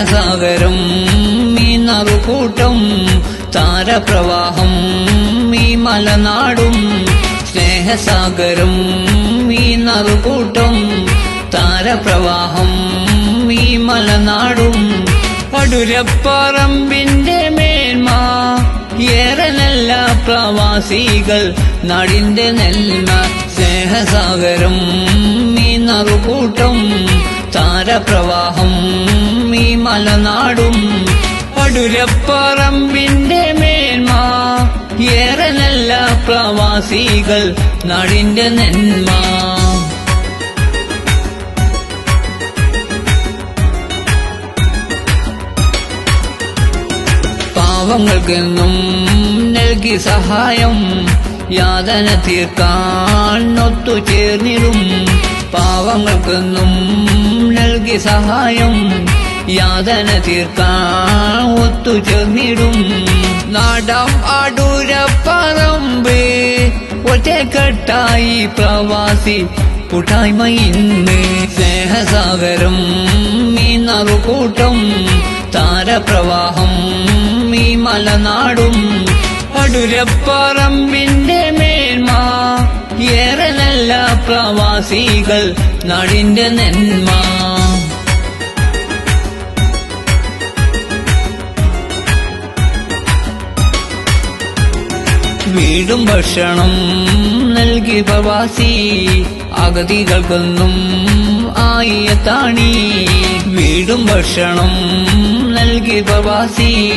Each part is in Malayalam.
സ്നേഹസാഗരം ഈ നറുകൂട്ടം താരപ്രവാഹം ഈ മലനാടും സ്നേഹസാഗരം ഈ നറുകൂട്ടം താരപ്രവാഹം ഈ മലനാടും. പടുരപ്പറമ്പിന്റെ മേന്മ ഏറെ നല്ല പ്രവാസികൾ നാടിന്റെ നെൽമ സ്നേഹസാഗരം ഈ താരപ്രവാഹം ഈ മലനാടും പടുരപ്പറമ്പിന്റെ മേന്മ. ഏറെ നല്ല പ്രവാസികൾ നാടിന്റെ നെന്മ. പാവങ്ങൾക്കെന്നും നൽകി സഹായം യാതന തീർക്കാൻ ഒത്തുചേർന്നിടും പാവങ്ങൾക്കെന്നും നൽകി സഹായം യാതന തീർക്കാൻ ഒത്തുചേർന്നിടും നാടം അടൂര പറമ്പ് ഒറ്റക്കെട്ടായി പ്രവാസി കൂട്ടായ്മ ഇന്ന് സ്നേഹസാഗരം ഈ നറുകൂട്ടം താരപ്രവാഹം ഈ മലനാടും. അടൂരപ്പറമ്പിന്റെ മേന്മ ഏറെ നല്ല പ്രവാസികൾ നാടിന്റെ നെന്മ. വീടും ഭക്ഷണം നൽകി പ്രവാസി. അഗതികൾക്കൊന്നും ആയിയത്താണി. വീടും ഭക്ഷണം നൽകി പ്രവാസി.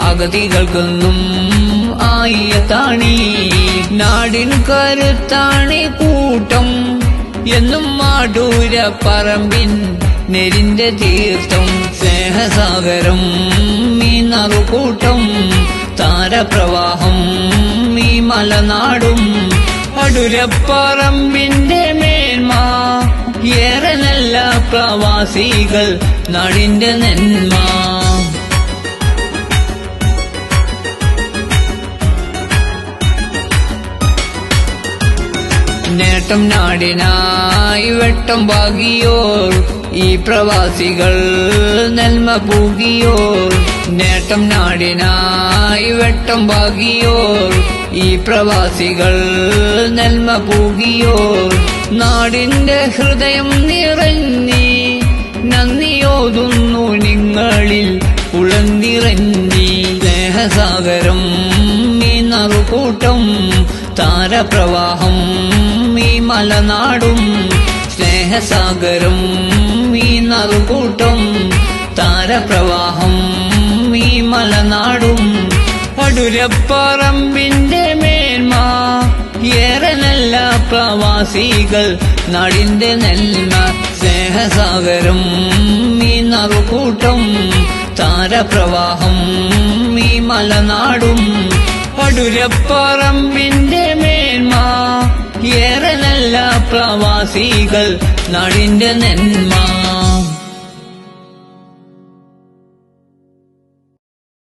അഗതികൾക്കൊന്നും ആയിയത്താണി. നാടിൻ കരുത്താണി കൂട്ടം. എന്നും മാടൂര പറമ്പിൻ നെരിന്റെ തീർത്ഥം. സ്നേഹസാഗരം മീനറുകൂട്ടം നറുകൂട്ടം. താരപ്രവാഹം മലനാടും അടുരപ്പറമ്പിന്റെ മേന്മ. ഏറെ നല്ല പ്രവാസികൾ നാടിന്റെ നെന്മ. നേട്ടം നാടിനായി വെട്ടം ഭാഗിയോർ ഈ പ്രവാസികൾ നന്മ പൂകിയോർ നേട്ടം നാടിനായി വെട്ടം ഭാഗിയോർ ഈ പ്രവാസികൾ നന്മ പൂകിയോർ നാടിന്റെ ഹൃദയം നിറഞ്ഞി നന്ദിയോതുന്നു നിങ്ങളിൽ ഉളന്നിറഞ്ഞി സ്നേഹസാഗരം ഈ നറുകൂട്ടം താരപ്രവാഹം ഈ മലനാടും സ്നേഹസാഗരം ഈ നറുകൂട്ടം താരപ്രവാഹം ഈ മലനാടും. അടുരപ്പറമ്പിന്റെ മേന്മ ഏറെ നല്ല പ്രവാസികൾ നാടിന്റെ നെൽമ സ്നേഹസാഗരം ഈ നറുകൂട്ടം താരപ്രവാഹം ഈ മലനാടും. അടുരപ്പറമ്പിന്റെ മേന്മ ഏറെ നല്ല പ്രവാസികൾ നാടിന്റെ നെന്മ.